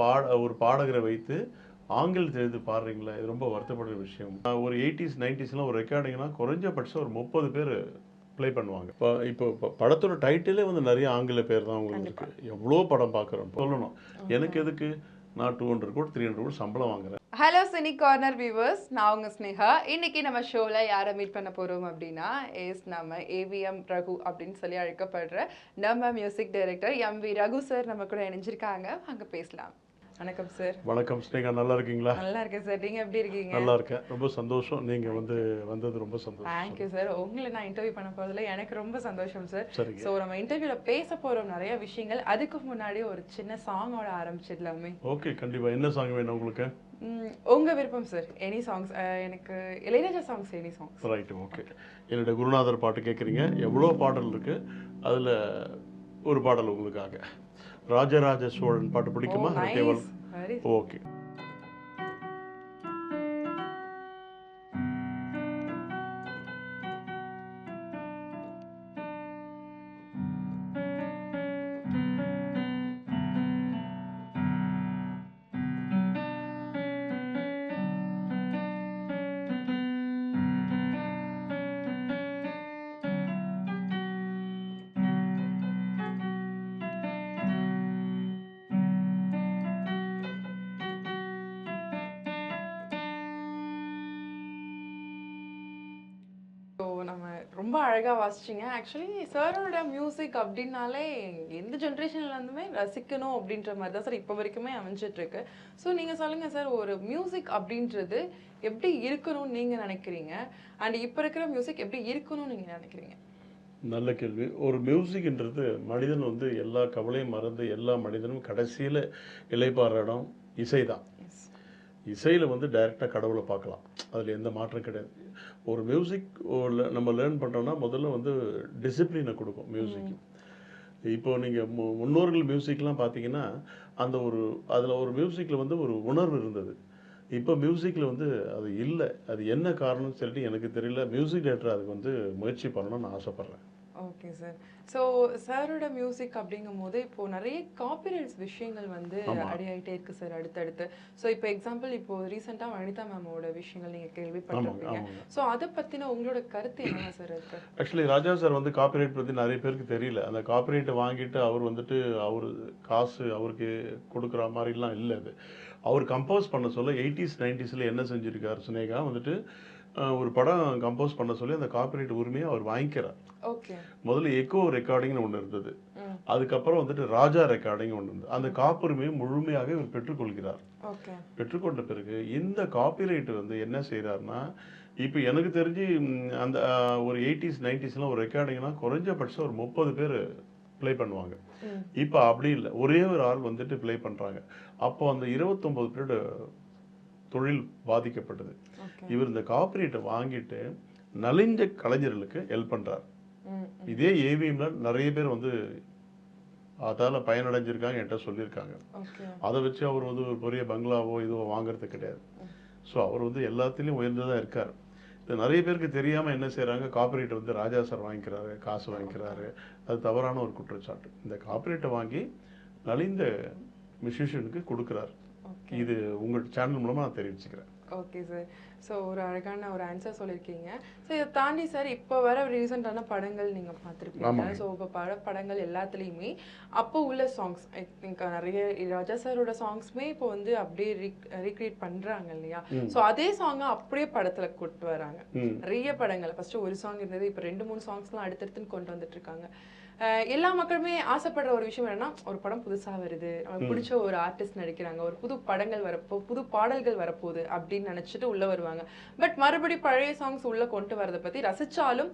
பாட ஒரு பாடகரை வைத்து ஆங்கிலத்தில் எழுதி பாடுறீங்களா இது ரொம்ப வருத்தப்படுற விஷயம். ஒரு எயிட்டிஸ் நைன்டிஸ்லாம் ஒரு ரெக்கார்டிங்னா குறைஞ்சபட்சம் ஒரு முப்பது பேர் ப்ளே பண்ணுவாங்க. இப்போ இப்போ படத்தோட டைட்டிலே வந்து நிறைய ஆங்கில பேர் தான் உங்களுக்கு இருக்கு. எவ்வளோ படம் பார்க்குறோம் சொல்லணும். எனக்கு எதுக்கு? நான் டூ ஹண்ட்ரட் கூட த்ரீ ஹண்ட்ரட் கூட சம்பளம் வாங்குறேன். ஹலோ சினி கார்னர் வியூவர்ஸ் நான் உங்க ஸ்னேகா. இன்னைக்கு நம்ம ஷோல யாரை மீட் பண்ண போறோம் அப்படின்னா எஸ் நம்ம ஏவிஎம் ரகு அப்படின்னு சொல்லி அழைக்கப்படுற நம்ம music director M V Raghu sir நம்ம கூட இணைஞ்சிருக்காங்க. அங்க பேசலாம். வணக்கம் சார் வணக்கம் ஸ்னேகா. நல்லா இருக்கீங்களா? நல்லா இருக்கேன் சார் நீங்க எப்படி இருக்கீங்க? நல்லா இருக்கேன். ரொம்ப சந்தோஷம். நீங்க வந்து வந்தது ரொம்ப சந்தோஷம். தேங்க்யூ சார் உங்களை நான் இன்டர்வியூ பண்ண போறதுல எனக்கு ரொம்ப சந்தோஷம் சார் ஸோ நம்ம இன்டர்வியூல பேச போறோம் நிறைய விஷயங்கள். அதுக்கு முன்னாடி ஒரு சின்ன சாங்கோட ஆரம்பிச்சிடலாமே ஓகே கண்டிப்பா. என்ன சாங் வேணும் உங்களுக்கு? ம், உங்க விருப்பம் சார் எனி சாங்ஸ் எனக்கு Ilaiyaraaja songs any songs right okay என்னோட குருநாதர் பாட்டு கேட்குறீங்க எவ்வளோ பாடல் இருக்கு? அதில் ஒரு பாடல் உங்களுக்காக. ராஜராஜ சோழன் பாட்டு பிடிக்குமா? Very okay. ரொம்ப அழகாக வாசிச்சிங்க. ஆக்சுவலி சாரோட மியூசிக் அப்படின்னாலே எந்த ஜென்ரேஷன்லேருந்துமே ரசிக்கணும் அப்படின்ற மாதிரி தான் சார் இப்போ வரைக்குமே அமைஞ்சிட்ருக்கு. ஸோ நீங்கள் சொல்லுங்கள் சார் ஒரு மியூசிக் அப்படின்றது எப்படி இருக்கணும்னு நீங்கள் நினைக்கிறீங்க? அண்ட் இப்போ இருக்கிற மியூசிக் எப்படி இருக்கணும்னு நீங்கள் நினைக்கிறீங்க? நல்ல கேள்வி. ஒரு மியூசிக்ன்றது மனிதன் வந்து எல்லா கவலையும் மறந்து எல்லா மனிதனும் கடைசியில் இலைப்பாற இடம் இசை தான் இசையில் வந்து டைரெக்டாக கடவுளை பார்க்கலாம். அதில் எந்த மாற்றம் கிடையாது. ஒரு மியூசிக் நம்ம லேர்ன் பண்ணுறோன்னா முதல்ல வந்து டிசிப்ளினை கொடுக்கும் மியூசிக் இப்போ நீங்கள் மு முன்னோர்கள் மியூசிக்லாம் பார்த்தீங்கன்னா அந்த ஒரு அதில் ஒரு மியூசிக்கில் வந்து ஒரு உணர்வு இருந்தது. இப்போ மியூசிக்கில் வந்து அது இல்லை. அது என்ன காரணம்னு சொல்லிட்டு எனக்கு தெரியல. மியூசிக் டேரக்டர் அதுக்கு வந்து முயற்சி பண்ணணும்னு நான் ஆசைப்பட்றேன். ஓகே சார் ஸோ சாரோட மியூசிக் அப்படிங்கும் போது இப்போ நிறைய காப்பிரைட்ஸ் விஷயங்கள் வந்து அடியாயிட்டே இருக்கு சார் அடுத்தடுத்து. ஸோ இப்போ எக்ஸாம்பிள் இப்போ ரீசெண்டாக வனிதா மேமோட விஷயங்கள் நீங்க கேள்விப்பட்டிருப்பீங்க. ஸோ அதை பத்தின உங்களோட கருத்து என்ன சார் இருக்கு? ஆக்சுவலி ராஜா சார் வந்து காப்பிரைட் பற்றி நிறைய பேருக்கு தெரியல. அந்த காப்பிரைட்டை வாங்கிட்டு அவர் வந்துட்டு அவர் காசு அவருக்கு கொடுக்குற மாதிரிலாம் இல்லை அது. அவர் கம்போஸ் பண்ண சொல்ல எயிட்டிஸ் நைன்டிஸில் என்ன செஞ்சுருக்கார் சுனேகா? வந்துட்டு ஒரு படம் கம்போஸ் பண்ண சொல்லி அந்த காப்பிரைட் உரிமையை அவர் வாங்கிக்கிறார். முதல்ல எக்கோ ரெக்கார்டிங்னு ஒன்று இருந்தது. அதுக்கப்புறம் வந்துட்டு ராஜா ரெக்கார்டிங் ஒன்று இருந்தது. அந்த காப்புரிமையை முழுமையாக இவர் பெற்றுக்கொள்கிறார். பெற்றுக்கொண்ட பிறகு இந்த காப்பிரைட் வந்து என்ன செய்கிறாருன்னா இப்போ எனக்கு தெரிஞ்சு அந்த ஒரு எயிட்டிஸ் நைன்டிஸ்லாம் ஒரு ரெக்கார்டிங்னா குறைஞ்சபட்சம் ஒரு முப்பது பேர் ப்ளே பண்ணுவாங்க. இப்போ அப்படி இல்லை. ஒரே ஒரு ஆள் வந்துட்டு ப்ளே பண்ணுறாங்க அப்போ அந்த இருபத்தொம்பது பேரோட தொழில் பாதிக்கப்பட்டது. இவர் இந்த காப்பிரைட்டை வாங்கிட்டு நலிஞ்ச கலைஞர்களுக்கு ஹெல்ப் பண்ணுறார் இதே ஏவிஎம்ல நிறைய பேர் வந்து அதால பயனடைஞ்சிருக்காங்க என்கிட்ட சொல்லியிருக்காங்க. அதை வச்சு அவர் வந்து ஒரு பெரிய பங்களாவோ இதுவோ வாங்குறது கிடையாது. ஸோ அவர் வந்து எல்லாத்துலேயும் உயர்ந்ததாக இருக்கார். இது நிறைய பேருக்கு தெரியாமல் என்ன செய்கிறாங்க காப்பிரைட் வந்து ராஜா சார் வாங்கிக்கிறாரு காசு வாங்கிக்கிறாரு. அது தவறான ஒரு குற்றச்சாட்டு. இந்த காப்பிரைட்டை வாங்கி நலிந்த மியூசிஷியனுக்கு கொடுக்குறாரு. இது உங்கள் சேனல் மூலமாக நான் தெரிவிச்சுக்கிறேன். ஓகே சார் ஸோ ஒரு அழகான ஒரு ஆன்சர் சொல்லியிருக்கீங்க. ஸோ இதை தாண்டி சார் இப்போ வர ரீசெண்டான படங்கள் நீங்கள் பார்த்துருப்பீங்க. ஸோ இப்போ பட படங்கள் எல்லாத்துலேயுமே அப்போ உள்ள சாங்ஸ் ஐ திங்க் நிறைய ராஜா சாரோட சாங்ஸ்மே இப்போ வந்து அப்படியே ரீக்ரியேட் பண்ணுறாங்க இல்லையா? ஸோ அதே சாங்கை அப்படியே படத்தில் கொண்டு வராங்க. நிறைய படங்கள். ஃபர்ஸ்ட் ஒரு சாங் இருந்தது இப்போ ரெண்டு மூணு சாங்ஸ்லாம் அடுத்தடுத்துன்னு கொண்டு வந்துட்டு இருக்காங்க. எல்லா மக்களுமே ஆசைப்படுற ஒரு விஷயம் என்னன்னா ஒரு படம் புதுசா வருது. நமக்கு பிடிச்ச ஒரு ஆர்டிஸ்ட் நடிக்கிறாங்க. ஒரு புது படங்கள் வரப்போ புது பாடல்கள் வரப்போகுது அப்படின்னு நினைச்சிட்டு உள்ள வருவாங்க. பட் மறுபடி பழைய சாங்ஸ் உள்ள கொண்டு வரதை பத்தி ரசிச்சாலும்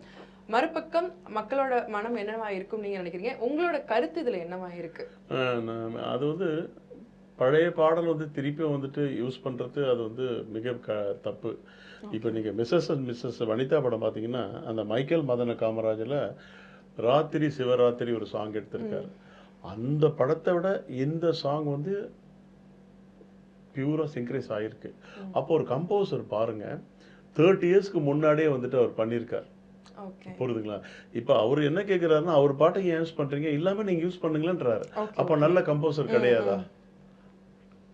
மறுபக்கம் மக்களோட மனம் என்னவா இருக்கும் நீங்க நினைக்கிறீங்க? உங்களோட கருத்து இதுல என்னவா இருக்கு? அது வந்து பழைய பாடல் வந்து திருப்பி வந்துட்டு யூஸ் பண்ணுறது அது வந்து மிக க தப்பு. இப்போ நீங்கள் மிஸ்ஸஸ் அண்ட் மிஸ்ஸஸ் வனிதா படம் பார்த்தீங்கன்னா அந்த மைக்கேல் மதன காமராஜில் ராத்திரி சிவராத்திரி ஒரு சாங் எடுத்திருக்காரு. அந்த படத்தை விட இந்த சாங் வந்து பியூரா சிங்க்ரைஸ் ஆகிருக்கு அப்போ ஒரு கம்போசர் பாருங்க தேர்ட்டி இயர்ஸ்க்கு முன்னாடியே வந்துட்டு அவர் பண்ணியிருக்கார். புரியுதுங்களா? இப்போ அவர் என்ன கேட்குறாருன்னா அவர் பாட்டுக்கு ஏன் யூஸ் பண்ணுறீங்க இல்லாமல் நீங்கள் யூஸ் பண்ணுங்களேன்றாரு. அப்போ நல்ல கம்போசர் கிடையாதா?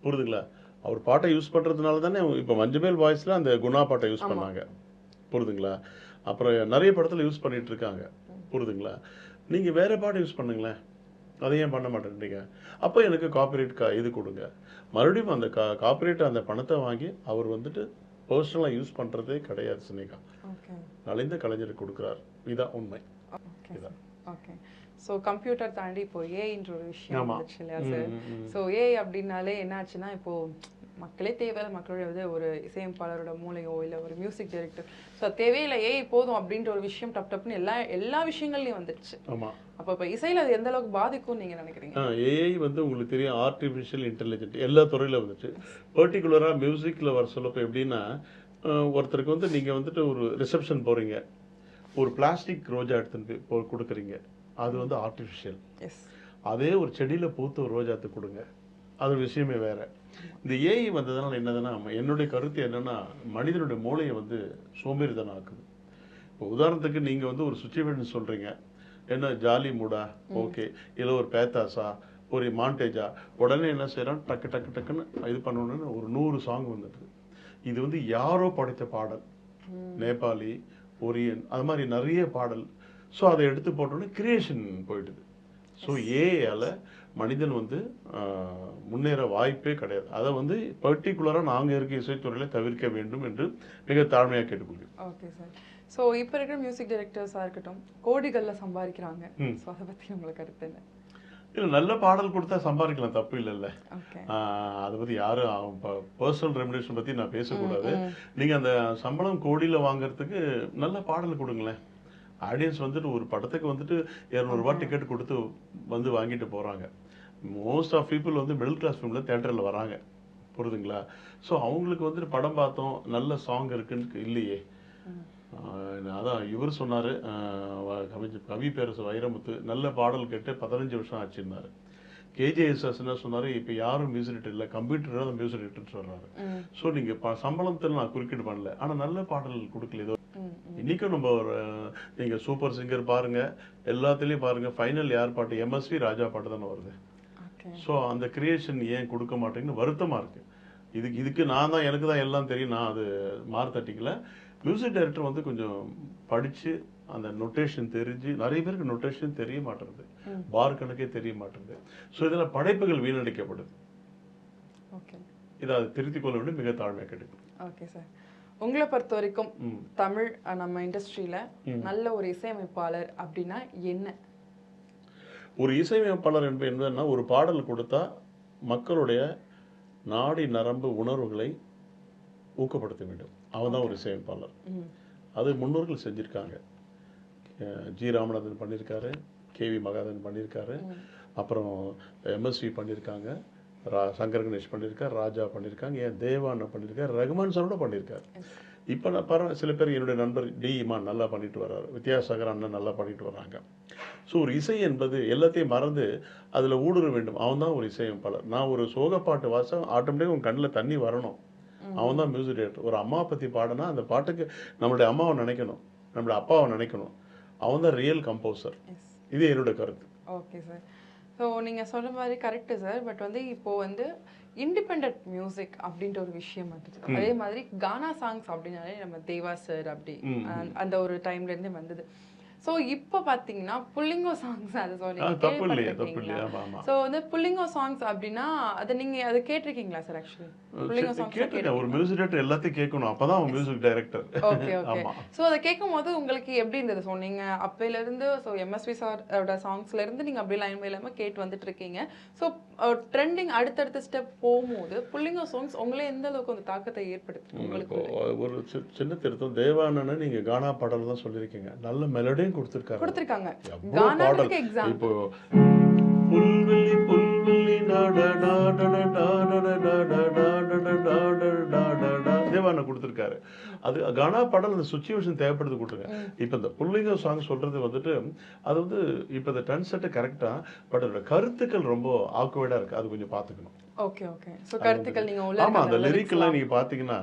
புரியுதுங்களா? அவர் பாட்டை யூஸ் பண்ணுறதுனால தானே இப்போ மஞ்சமேல் வாய்ஸில் அந்த குணா பாட்டை யூஸ். பண்ணாங்க. புரியுதுங்களா? அப்புறம் நிறைய படத்தில் யூஸ் பண்ணிட்டு இருக்காங்க. புரியுதுங்களா நீங்கள் வேற பாட்டை யூஸ் பண்ணுங்களேன். அதை ஏன் பண்ண மாட்டேன்றீங்க? அப்போ எனக்கு காப்பிரைட் கா இது கொடுங்க. மறுபடியும் அந்த கா காப்பிரைட் அந்த பணத்தை வாங்கி அவர் வந்துட்டு பர்சனலாக யூஸ் பண்ணுறதே கிடையாது சினிகா. ஓகே நலிந்த கலைஞருக்கு கொடுக்குறார். இதுதான் உண்மை. இதான். ஓகே ஸோ கம்ப்யூட்டர் தாண்டி இப்போ ஏஐன்ற ஒரு விஷயம். வந்துச்சு இல்லையா சார். ஸோ ஏஐ அப்படின்னாலே என்ன ஆச்சுன்னா இப்போ மக்களே தேவையில்ல மக்களுடைய ஒரு இசையமைப்பாளரோட மூளையோ இல்லை ஒரு மியூசிக் டைரக்டர் ஸோ தேவையில்லை ஏஐ போதும் அப்படின்ற ஒரு விஷயம் டப் டப்னு எல்லா எல்லா விஷயங்கள்லையும் வந்துடுச்சு ஆமாம் அப்போ இப்போ இசையில் அது எந்த அளவுக்கு பாதிக்கும்னு நீங்கள் நினைக்கிறீங்க? ஏஐ வந்து உங்களுக்கு தெரியும் ஆர்டிஃபிஷியல் இன்டெலிஜென்ட் எல்லா துறையில வந்துச்சு பர்டிகுலராக மியூசிக்கில் வர சொல்லப்போ எப்படின்னா ஒருத்தருக்கு வந்து நீங்கள் வந்துட்டு ஒரு ரிசப்ஷன் போகிறீங்க ஒரு பிளாஸ்டிக் ரோஜா எடுத்துன்னு போய் கொடுக்குறீங்க. அது வந்து ஆர்டிஃபிஷியல் எஸ் அதே ஒரு செடியில் பூத்த ஒரு ரோஜாத்து கொடுங்க. அது விஷயமே வேற. இந்த ஏஐ வந்ததுனால என்னதுன்னா என்னுடைய கருத்து என்னன்னா மனிதனுடைய மூளையை வந்து சோம்பேறித்தனம் ஆக்குது இப்போ உதாரணத்துக்கு நீங்கள் வந்து ஒரு சுச்சுவேஷன் சொல்கிறீங்க என்ன ஜாலி மூடா? ஓகே. இல்லை ஒரு பேத்தாஸா ஒரு மாண்டேஜா? உடனே என்ன செய்கிறோம் டக்கு டக்கு டக்குன்னு இது பண்ணணும்னு ஒரு நூறு சாங் வந்துடுது இது வந்து யாரோ படைத்த பாடல். நேபாளி ஒரியன் அது மாதிரி நிறைய பாடல். ஸோ அதை எடுத்து போட்டோன்னே கிரியேஷன் போயிடுது ஸோ ஏஐயால் மனிதன் வந்து முன்னேற வாய்ப்பே கிடையாது. அதை வந்து பர்டிகுலராக நாங்கள் இருக்க இசைத்துறையில் தவிர்க்க வேண்டும் என்று மிக தாழ்மையாக கேட்டுக்கொள்கிறேன். ஓகே சார் ஸோ இப்போ இருக்கிற மியூசிக் டைரக்டர்ஸாக இருக்கட்டும் கோடிகளில் சம்பாதிக்கிறாங்க. ஸோ அதை பற்றி உங்களுக்கு கருத்து என்ன? இல்லை நல்ல பாடல் கொடுத்தா சம்பாதிக்கலாம் தப்பு இல்லைல்ல. அதை பற்றி யாரும் பர்சனல் ரெமுனேஷன் பற்றி நான் பேசக்கூடாது. நீங்கள் அந்த சம்பளம் கோடியில் வாங்குறதுக்கு நல்ல பாடல் கொடுங்களேன். ஆடியன்ஸ் வந்துட்டு ஒரு படத்துக்கு வந்துட்டு இரநூறுபா டிக்கெட் கொடுத்து வந்து வாங்கிட்டு போகிறாங்க மோஸ்ட் ஆஃப் பீப்புள் வந்து மிடில் கிளாஸ் ஃபேமிலியில் தேட்டரில் வராங்க. புரியுதுங்களா ஸோ அவங்களுக்கு வந்துட்டு படம் பார்த்தோம் நல்ல சாங் இருக்குன்னு இல்லையே. அதான் இவர் சொன்னார் கவி கவி பேரரசு வைரமுத்து நல்ல பாடல் கேட்டு பதினஞ்சு வருஷம் ஆச்சுன்னாரு. கேஜேஎஸ்எஸ் என்ன சொன்னார் இப்போ யாரும் மியூசிக் இல்லை கம்ப்யூட்டர் தான் மியூசிக் டேரக்டர் சொல்கிறாரு ஸோ நீங்கள் சம்பளத்தில் நான் குறுக்கீடு பண்ணல. ஆனால் நல்ல பாடல் கொடுக்கல ஏதோ. ம் இன்னைக்கும் நம்ம ஒரு நீங்கள் சூப்பர் சிங்கர் பாருங்க எல்லாத்துலேயும் பாருங்க ஃபைனல் யார் பாட்டு? எம்எஸ்வி ராஜா பாட்டு தானே வருது. ஸோ அந்த கிரியேஷன் ஏன் கொடுக்க மாட்டேங்குன்னு வருத்தமாக இருக்கு. இதுக்கு இதுக்கு நான் தான் எனக்கு தான் எல்லாம் தெரியும். நான் அது மார்த்தட்டிக்கல. மியூசிக் டைரக்டர் வந்து கொஞ்சம் படித்து அந்த நொட்டேஷன் தெரிஞ்சு நிறைய பேருக்கு நொட்டேஷன் தெரிய மாட்டேங்குது. பார் கணக்கே தெரிய மாட்டேங்குது. ஸோ இதில் படைப்புகள் வீணடிக்கப்படுது. இதை அது திருத்திக் கொள்ள வேண்டும் மிக தாழ்மையாக கிடைக்கும். ஓகே சார் உங்களை பொறுத்த வரைக்கும் தமிழ் நம்ம இண்டஸ்ட்ரியில நல்ல ஒரு இசையமைப்பாளர் அப்படின்னா என்ன? ஒரு இசையமைப்பாளர் என்பது என்னன்னா ஒரு பாடல் கொடுத்தா மக்களுடைய நாடி நரம்பு உணர்வுகளை ஊக்கப்படுத்த வேண்டும். அவன் தான் ஒரு இசையமைப்பாளர். அது முன்னோர்கள் செஞ்சுருக்காங்க. ஜி ராமநாதன் பண்ணியிருக்காரு கேவி மகாதன் பண்ணியிருக்காரு அப்புறம் எம்எஸ்வி பண்ணியிருக்காங்க ரா சங்கர் கணேஷ் பண்ணியிருக்காரு ராஜா பண்ணியிருக்காங்க ஏன் தேவா அண்ணன் பண்ணியிருக்காரு ரகுமான் சாரோட பண்ணியிருக்காரு இப்போ நான் பாருங்க சில பேர் என்னுடைய நண்பர் டி இமான் நல்லா பண்ணிட்டு வர்றாரு வித்யாசாகர் அண்ணன் நல்லா பண்ணிட்டு வர்றாங்க ஸோ ஒரு இசை என்பது எல்லாத்தையும் மறந்து அதில் ஊடுருவ வேண்டும். அவன் தான் ஒரு இசையமைப்பாளர். நான் ஒரு சோகப்பாட்டு வாசம் ஆட்டோமேட்டிக்காக உன் கண்ணில் தண்ணி வரணும். அவன் தான் மியூசிக் டைரக்டர் ஒரு அம்மா பற்றி பாடினா அந்த பாட்டுக்கு நம்மளுடைய அம்மாவை நினைக்கணும். நம்மளுடைய அப்பாவை நினைக்கணும். அவன் தான் ரியல் கம்போசர் இது என்னோட கருத்து. ஓகே சார் ஸோ நீங்கள் சொல்ற மாதிரி கரெக்டு சார் பட் வந்து இப்போ வந்து இண்டிபெண்ட் மியூசிக் அப்படின்ற ஒரு விஷயம் வந்துச்சு. அதே மாதிரி கானா சாங்ஸ் அப்படின்னாலே நம்ம தேவா சார் அப்படி அந்த- அந்த ஒரு டைம்ல இருந்தே வந்தது. ஸோ இப்போ பார்த்தீங்கன்னா புல்லிங்கோ சாங்ஸ் அதை சொன்னீங்க ஸோ வந்து புல்லிங்கோ சாங்ஸ் அப்படின்னா அதை நீங்க அதை கேட்டிருக்கீங்களா சார் ஆக்சுவலி புல்லிங்கோ சாங்ஸ் ஒரு மியூசிக் டைரக்டர் எல்லாத்தையும் கேட்கணும். அப்பதான் music director okay okay so அதை கேட்கும் போது உங்களுக்கு எப்படி இருந்தது? ஸோ நீங்க அப்பையில இருந்து ஸோ எம்எஸ்வி சாரோட சாங்ஸ்ல இருந்து நீங்க அப்படியே லைன் லைமா கேட்டு வந்துட்டு இருக்கீங்க ஸோ ட்ரெண்டிங் அடுத்தடுத்த ஸ்டெப் போகும்போது புல்லிங்கோ சாங்ஸ் உங்களே எந்த அளவுக்கு அந்த தாக்கத்தை ஏற்படுத்து உங்களுக்கு ஒரு சின்ன திருத்தம். தேவானன்னு நீங்க கானா பாடல் தான் சொல்லியிருக்கீங்க. நல்ல மெலடியும் கொடுத்துருக்காரு கொடுத்துருக்காங்க பாடல் கானாக்கு எக்ஸாம் இப்போ புல்வெளி புல்வெளி தேவான கொடுத்துருக்காரு அது கானா பாடல் அந்த சுச்சுவேஷன் தேவைப்படுது கொடுத்துருங்க. இப்போ இந்த புல்லிங்க சாங் சொல்றது வந்துட்டு அது வந்து இப்போ இந்த டன் செட்டு கரெக்டாக பட் அதோட கருத்துக்கள் ரொம்ப ஆக்குவேடாக இருக்கு. அது கொஞ்சம் பார்த்துக்கணும். ஓகே ஓகே ஸோ கருத்துக்கள் நீங்க உள்ள ஆமா அந்த லிரிக்கெல்லாம் எல்லாம் நீங்க பாத்தீங்கன்னா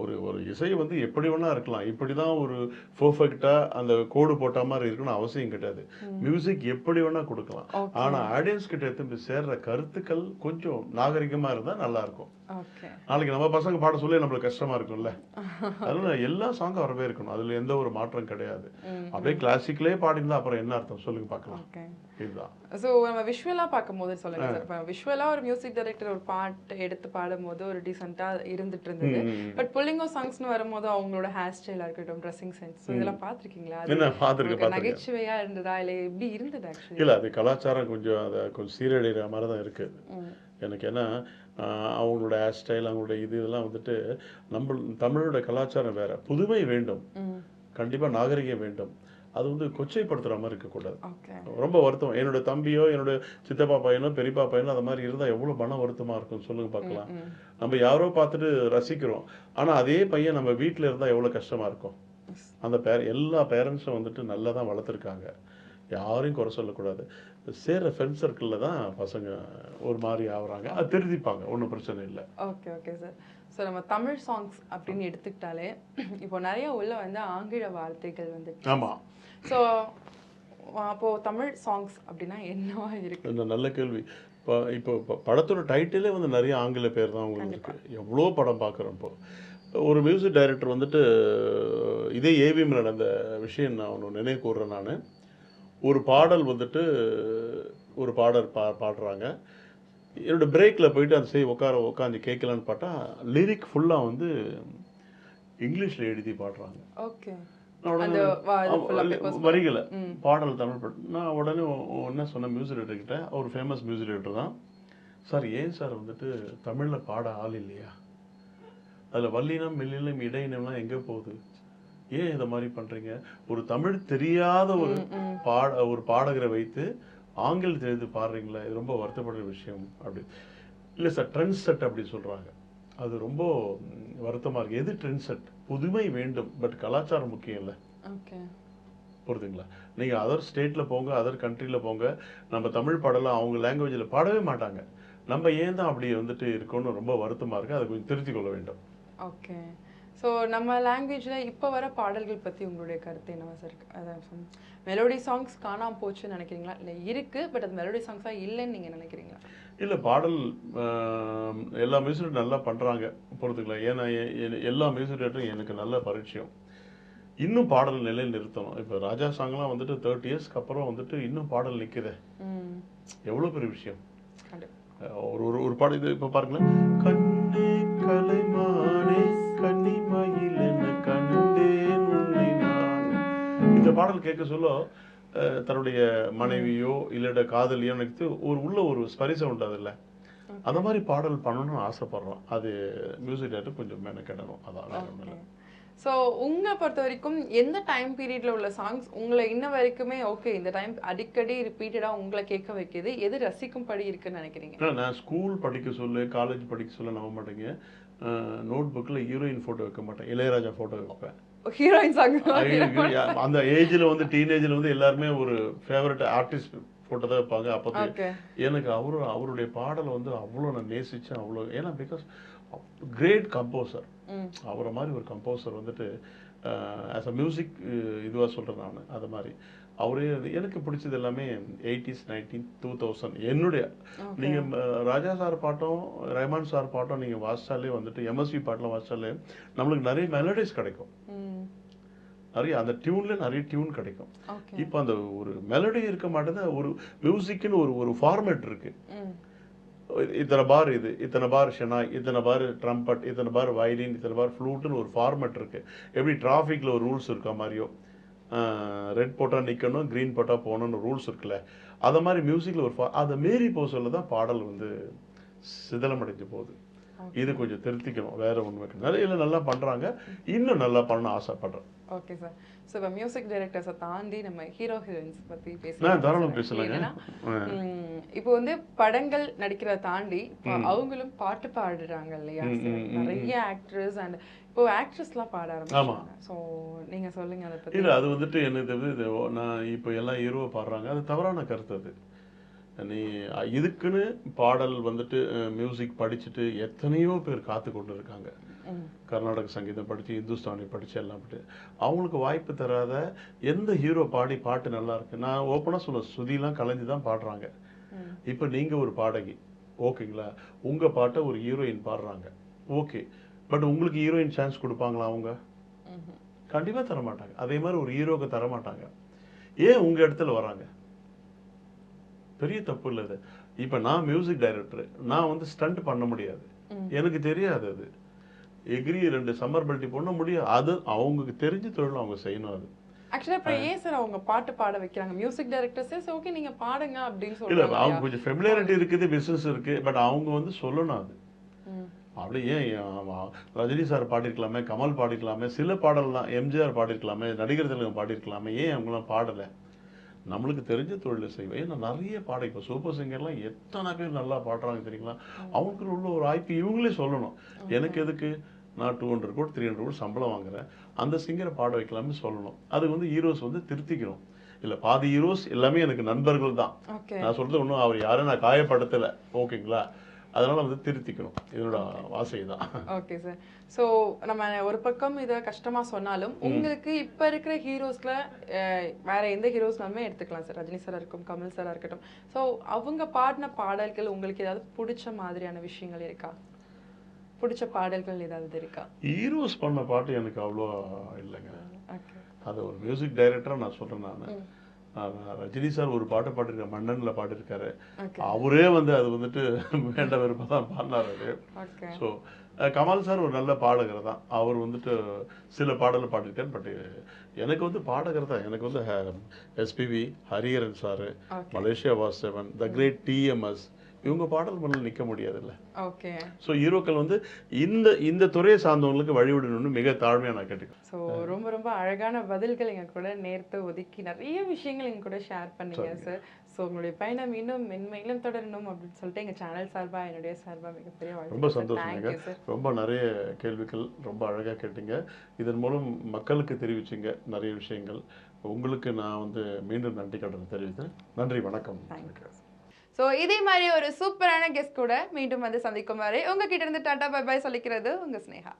ஒரு ஒரு இசை வந்து எப்படி வேணா இருக்கலாம். இப்படிதான் ஒரு பெர்ஃபெக்ட்டா அந்த கோடு போட்ட மாதிரி இருக்கணும் அவசியம் கிடையாது. மியூசிக் எப்படி வேணா கொடுக்கலாம். Okay. ஆனா ஆடியன்ஸ் கிட்ட எடுத்து சேர்ற கருத்துக்கள் கொஞ்சம் நாகரிகமா இருந்தா நல்லா இருக்கும். நாளைக்கு நம்ம பசங்க பாட சொல்லி நம்மளுக்கு கஷ்டமா இருக்கும்ல. அதனால எல்லா சாங்கும் வரவே இருக்கணும் அதுல எந்த ஒரு மாற்றம் கிடையாது. அப்படியே கிளாசிக்லயே பாடியிருந்தா அப்புறம் என்ன அர்த்தம்? சொல்லுங்க பார்க்கலாம். ஓகே இதுதான். ஸோ நம்ம விஷுவலாக பார்க்கும்போது சொல்லுங்க சார் இப்போ விஷுவலாக ஒரு மியூசிக் டைரக்டர் ஒரு பாட்டு எடுத்து பாடும்போது ஒரு டீசெண்டாக இருந்துட்டு இருந்தது. பட் புள்ளிங்கோ சாங்ஸ்னு வரும்போது அவங்களோட ஹேர் ஸ்டைலாக இருக்கட்டும் ட்ரெஸ்ஸிங் சென்ஸ் இதெல்லாம் பார்த்துருக்கீங்களா? என்ன பார்த்துருக்கேன் நகைச்சுவையா இருந்ததா? இல்லை எப்படி இருந்தது ஆக்சுவலி இல்ல அது கலாச்சாரம் கொஞ்சம் அதை கொஞ்சம் சீரழிகிற மாதிரி தான் இருக்கு எனக்கு ஆஹ், அவங்களோட ஹேர் ஸ்டைல் அவங்களோட இது இதெல்லாம் வந்துட்டு நம்ம தமிழோட கலாச்சாரம் வேற. புதுமை வேண்டும். ம். கண்டிப்பா நாகரிகம் வேண்டும். அது வந்து கொச்சைப்படுத்துற மாதிரி இருக்கக்கூடாது. ரொம்ப வருத்தம். என்னோட தம்பியோ என்னோட சித்தப்பா பையனோ பெரியப்பா பையனோ அந்த மாதிரி இருந்தா எவ்வளவு மன வருத்தமா இருக்கும் சொல்லுங்க பார்க்கலாம். நம்ம யாரோ பார்த்துட்டு ரசிக்கிறோம். ஆனா அதே பையன் நம்ம வீட்ல இருந்தா எவ்வளவு கஷ்டமா இருக்கும்? அந்த பேர எல்லா பேரண்ட்ஸும் வந்துட்டு நல்லா தான் வளர்த்துருக்காங்க. யாரையும் குறை சொல்லக்கூடாது. சேர்ற ஃப்ரெண்ட் சர்க்கிளில் தான் பசங்க ஒரு மாதிரி ஆகுறாங்க. அது திருத்திப்பாங்க. ஒன்றும் பிரச்சனை இல்லை. ஓகே ஓகே சார் ஸோ நம்ம தமிழ் சாங்ஸ் அப்படின்னு எடுத்துக்கிட்டாலே இப்போ நிறைய உள்ள வந்து ஆங்கில வார்த்தைகள் வந்து ஆமா. ஸோ அப்போ தமிழ் சாங்ஸ் அப்படின்னா என்னவா இருக்கு? நல்ல கேள்வி. இப்போ இப்போ இப்போ படத்தோட டைட்டிலே வந்து நிறைய ஆங்கில பேர் தான் உங்களுக்கு இருக்கு. எவ்வளோ படம் பார்க்குறோம் இப்போ. ஒரு மியூசிக் டைரக்டர் வந்துட்டு இதே ஏவிஎம் நடந்த விஷயம் நான் ஒன்று நினைவு கூறுறேன் நான். ஒரு பாடல் வந்துட்டு ஒரு பாடல் பா பாடுறாங்க. என்னோட பிரேக்கில் போயிட்டு அந்த சரி உட்கார உட்காந்து கேட்கலான்னு பார்த்தா லிரிக் ஃபுல்லாக வந்து இங்கிலீஷில் எழுதி பாடுறாங்க. ஓகே வரிகளை. பாடல் தமிழ் நான் உடனே என்ன சொன்ன மியூசிக் டைரக்டர்கிட்ட அவர் ஃபேமஸ் மியூசிக் டைரக்டர் தான் சார் ஏன் சார் வந்துட்டு தமிழில் பாட ஆள் இல்லையா? அதில் வல்லினம் மெல்லினம் இடையினம்லாம் எங்கே போகுது? ஏன் இதை மாதிரி பண்ணுறீங்க ஒரு தமிழ் தெரியாத ஒரு பாட ஒரு பாடகரை வைத்து ஆங்கிலத்தில் எழுதி பாடுறீங்களா இது ரொம்ப வருத்தப்படுற விஷயம் அப்படி. இல்லை சார் ட்ரெண்ட் செட் அப்படி சொல்கிறாங்க அது ரொம்ப ம், வருத்தமா இருக்கு. எது ட்ரெண்ட் செட் புதுமை வேண்டும் பட் கலாச்சாரம் முக்கியம் இல்லை. ஓகே. புரியுதுங்களா நீங்க அதர் ஸ்டேட்ல போங்க அதர் கண்ட்ரில போங்க. நம்ம தமிழ் பாடலாம் அவங்க லாங்குவேஜ்ல பாடவே மாட்டாங்க. நம்ம ஏன் தான் அப்படி வந்துட்டு இருக்கோம்னு ரொம்ப வருத்தமா இருக்கு. அதை கொஞ்சம் திருத்திக் கொள்ள வேண்டும். ஓகே. ஸோ நம்ம லாங்குவேஜில் இப்போ வர பாடல்கள் பற்றி உங்களுடைய கருத்து என்னவா சார் அதான் மெலோடி சாங்ஸ் காணாம போச்சுன்னு நினைக்கிறீங்களா? இல்லை இருக்கு பட் அது மெலோடி சாங்ஸாக இல்லைன்னு நீங்கள் நினைக்கிறீங்களா? இல்ல பாடல் எல்லா மியூசிக் நல்லா பண்றாங்க பொறுத்துக்கலாம் ஏன்னா எல்லா மியூசிக் டேரக்டரும் எனக்கு நல்ல பரிச்சயம். இன்னும் பாடல் நிலையில் நிறுத்தணும். இப்போ ராஜா சாங்லாம் வந்துட்டு தேர்ட்டி இயர்ஸ்க்கு அப்புறம் வந்துட்டு இன்னும் பாடல் நிக்குதே. ம். எவ்வளவு பெரிய விஷயம். ஒரு ஒரு ஒரு பாடம் இது இப்போ பாருங்களேன். கண்ணே கலைமானே இந்த பாடல் கேட்க சொல்ல தன்னுடைய மனைவியோ இல்லட காதலியோ நினைத்து ஒரு உள்ள ஒரு ஸ்பரிசம் உண்டு அதுல. அந்த மாதிரி பாடல் பண்ணணும்னு ஆசைப்படுறோம் அது மியூசிக் டேரக்டர் கொஞ்சம் மெனக்கிடணும் அதான். ஸோ உங்களை பொறுத்த வரைக்கும் எந்த டைம் பீரியட்ல உள்ள சாங்ஸ் உங்களை இன்ன வரைக்குமே ஓகே இந்த டைம் அடிக்கடி ரிப்பீட்டடாக உங்களை கேட்க வைக்கிது? எது ரசிக்கும்படி இருக்குன்னு நினைக்கிறீங்க? நான் ஸ்கூல் படிக்க சொல்ல காலேஜ் படிக்க சொல்ல நம்ப மாட்டேங்க. நோட் புக்கில் ஹீரோயின் ஃபோட்டோ வைக்க மாட்டேன். இளையராஜா ஃபோட்டோ வைப்பேன். ஹீரோயின் சாங் ஐயோ, அந்த ஏஜ்ல வந்து டீனேஜ்ல வந்து எல்லாருமே ஒரு ஃபேவரட் ஆர்டிஸ்ட் போட்டோ தான் வைப்பாங்க. அப்போ எனக்கு அவரு அவருடைய பாடலை வந்து அவ்வளோ நான் நேசிச்சேன் அவ்வளோ. ஏன்னா பிகாஸ் கிரேட் கம்போசர் அவரை மாதிரி ஒரு கம்போசர் வந்துட்டு ஆஸ் அ மியூசிக் இதுவாக சொல்கிறேன் நான் அது மாதிரி. அவரே எனக்கு பிடிச்சது எல்லாமே எயிட்டிஸ் நைன்டீன் டூ தௌசண்ட் என்னுடைய நீங்கள் ராஜா சார் பாட்டும் ரஹ்மான் சார் பாட்டும் நீங்கள் வாசிச்சாலே வந்துட்டு எம்எஸ்வி பாட்டெலாம் வாசிச்சாலே நம்மளுக்கு நிறைய மெலடிஸ் கிடைக்கும். நிறைய அந்த டியூன்ல நிறைய டியூன் கிடைக்கும். இப்போ அந்த ஒரு மெலடி இருக்க மாட்டேங்குது ஒரு மியூசிக்னு ஒரு ஒரு ஃபார்மேட் இருக்கு. இத்தனை பார் இது இத்தனை பார் ஷெனாய் இத்தனை பார் ட்ரம்பட் இத்தனை பார் வயலின் இத்தனை பார் ஃப்ளூட்டுன்னு ஒரு ஃபார்மேட் இருக்கு. எப்படி டிராஃபிக்ல ஒரு ரூல்ஸ் இருக்க மாதிரியோ ரெட் போட்டா நிக்கணும் க்ரீன் போட்டா போகணும்னு ரூல்ஸ் இருக்குல்ல அத மாதிரி மியூசிக்ல ஒரு fa- அதை மீறி போக சொல்ல தான் பாடல் வந்து சிதலமடைஞ்சு போகுது. இது கொஞ்சம் திருத்திக்கணும் வேற ஒண்ணு வைக்கணும். நிறைய நல்லா பண்றாங்க. இன்னும் நல்லா பண்ண ஆசைப்படுறேன். ஓகே சார் ஸோ இப்போ மியூசிக் டைரக்டர்ஸை தாண்டி நம்ம ஹீரோ ஹீரோயின்ஸ் பற்றி நான் தாராளம் பேசலாம் இப்போ வந்து படங்கள் நடிக்கிறத தாண்டி அவங்களும் பாட்டு பாடுறாங்க இல்லையா நிறைய ஆக்ட்ரஸ் அண்ட் இப்போ ஆக்ட்ரஸ்லாம் பாட ஆரம்பிச்சாங்க ஸோ நீங்க சொல்லுங்க அதை பத்தி. இல்ல அது வந்துட்டு என்ன இது நான் இப்போ எல்லாம் ஹீரோவை பாடுறாங்க. அது தவறான கருத்து அது. நீ இதுக்குன்னு பாடல் வந்துட்டு மியூசிக் படிச்சுட்டு எத்தனையோ பேர் காத்து கொண்டு இருக்காங்க. கர்நாடக சங்கீதம் படித்து இந்துஸ்தானி படித்து எல்லாம் படித்து அவங்களுக்கு வாய்ப்பு தராத எந்த ஹீரோ பாடி பாட்டு நல்லா இருக்கு? நான் ஓப்பனாக சொல்ல சுதிலாம் கலைஞ்சு தான் பாடுறாங்க. இப்போ நீங்கள் ஒரு பாடகி ஓகேங்களா? உங்கள் பாட்டை ஒரு ஹீரோயின் பாடுறாங்க. ஓகே. பட் உங்களுக்கு ஹீரோயின் சான்ஸ் கொடுப்பாங்களா அவங்க. கண்டிப்பாக தர மாட்டாங்க அதே மாதிரி ஒரு ஹீரோக்கு தர மாட்டாங்க ஏன் உங்கள் இடத்துல வராங்க? பெரிய தப்பு இல்லை இது. இப்போ நான் மியூசிக் டைரக்டர் நான் வந்து ஸ்டண்ட் பண்ண முடியாது. எனக்கு தெரியாது அது. எகிரி ரெண்டு சம்மர் பல்ட்டி பண்ண முடியாது அது அவங்களுக்கு தெரிஞ்ச தொழில் அவங்க செய்யணும் அது. ஆக்சுவலா அப்புறம் ஏன் சார் அவங்க பாட்டு பாட வைக்கிறாங்க? மியூசிக் டைரக்டர்ஸே ஓகே நீங்க பாடுங்க அப்படின்னு இல்லை சொல்றாங்க. அவங்க கொஞ்சம் ஃபெமிலியாரிட்டி இருக்குது பிஸ்னஸ் இருக்குது பட் அவங்க வந்து சொல்லணும் அது. அப்படி ஏன் ரஜினி சார் பாடிருக்கலாமே கமல் பாடிருக்கலாமே சில பாடல் தான் எம்ஜிஆர் பாடிருக்கலாமே நடிகர் திலகம் பாடிருக்கலாமே ஏன் அவங்களாம் பாடலை? நம்மளுக்கு தெரிஞ்ச தொழிலை செய்வோம் ஏன்னா நிறைய பாட இப்போ சூப்பர் சிங்கர்லாம் எத்தனை பேர் நல்லா பாடுறாங்க தெரியுங்களா? அவங்களுக்கு உள்ள ஒரு வாய்ப்பு இவங்களே சொல்லணும். எனக்கு எதுக்கு? நான் two hundred crore three hundred crore சம்பளம் வாங்குறேன். அந்த சிங்கரை பாட வைக்கலாம்னு சொல்லணும். அது வந்து ஹீரோஸ் வந்து திருத்திக்கணும். இல்லை பாதி ஹீரோஸ் எல்லாமே எனக்கு நண்பர்கள் தான். நான் சொல்றது ஒன்றும் அவர் யாரும் நான் காயப்படுத்தலை. ஓகேங்களா? அதனால வந்து திருத்திக்கணும். என்னோட ஆசை தான் ஓகே சார் ஸோ நம்ம ஒரு பக்கம் இதை கஷ்டமா சொன்னாலும் உங்களுக்கு இப்ப இருக்கிற ஹீரோஸ்ல வேற எந்த ஹீரோஸ்னாலுமே எடுத்துக்கலாம் சார் ரஜினி சார் இருக்கும் கமல் சாரா இருக்கட்டும். ஸோ அவங்க பாடின பாடல்கள் உங்களுக்கு ஏதாவது பிடிச்ச மாதிரியான விஷயங்கள் இருக்கா? பிடிச்ச பாடல்கள் ஏதாவது இருக்கா? ஹீரோஸ் பண்ண பாட்டு எனக்கு அவ்வளோ இல்லைங்க. அது ஒரு மியூசிக் டைரக்டராக நான் சொல்கிறேன் நான். ரஜினி சார் ஒரு பாட்டு பாடிருக்காரு மன்னன்ல பாடிருக்காரு அவரே வந்து அது வந்துட்டு வேண்ட விருப்பம் தான் பாடினார் அது ஸோ கமல் சார் ஒரு நல்ல பாடகர் தான். அவர் வந்துட்டு சில பாடலை பாடிருக்காரு பட் எனக்கு வந்து பாடகர் தான். எனக்கு வந்து SPB Hariharan sir Malaysia Vasudevan the great TMS இவங்க பாடல் முன்னில் நிற்க முடியாதுல்ல. ஓகே ஸோ ஹீரோக்கள் வந்து இந்த இந்த துறையை சார்ந்தவங்களுக்கு வழிவிடணும்னு மிக தாழ்மையாக நான் கேட்டுக்கிறேன். ஸோ ரொம்ப ரொம்ப அழகான பதில்கள் எங்க கூட நேர்த்து ஒதுக்கி நிறைய விஷயங்கள் எங்க கூட ஷேர் பண்ணீங்க சார் ஸோ உங்களுடைய பயணம் இன்னும் மென்மையிலும் தொடரணும் அப்படின்னு சொல்லிட்டு எங்க சேனல் சார்பா என்னுடைய சார்பா மிகப்பெரிய ரொம்ப சந்தோஷங்க. ரொம்ப நிறைய கேள்விகள் ரொம்ப அழகாக கேட்டீங்க. இதன் மூலம் மக்களுக்கு தெரிவிச்சிங்க நிறைய விஷயங்கள். உங்களுக்கு நான் வந்து மீண்டும் நன்றி கடன் தெரிவித்தேன் நன்றி வணக்கம். தேங்க்யூ ஸோ இதே மாதிரி ஒரு சூப்பரான கெஸ்ட் கூட மீண்டும் வந்து சந்திக்கும் வரை உங்ககிட்ட இருந்து டாடா பை பாய் சொல்லிக்கிறது உங்க ஸ்னேகா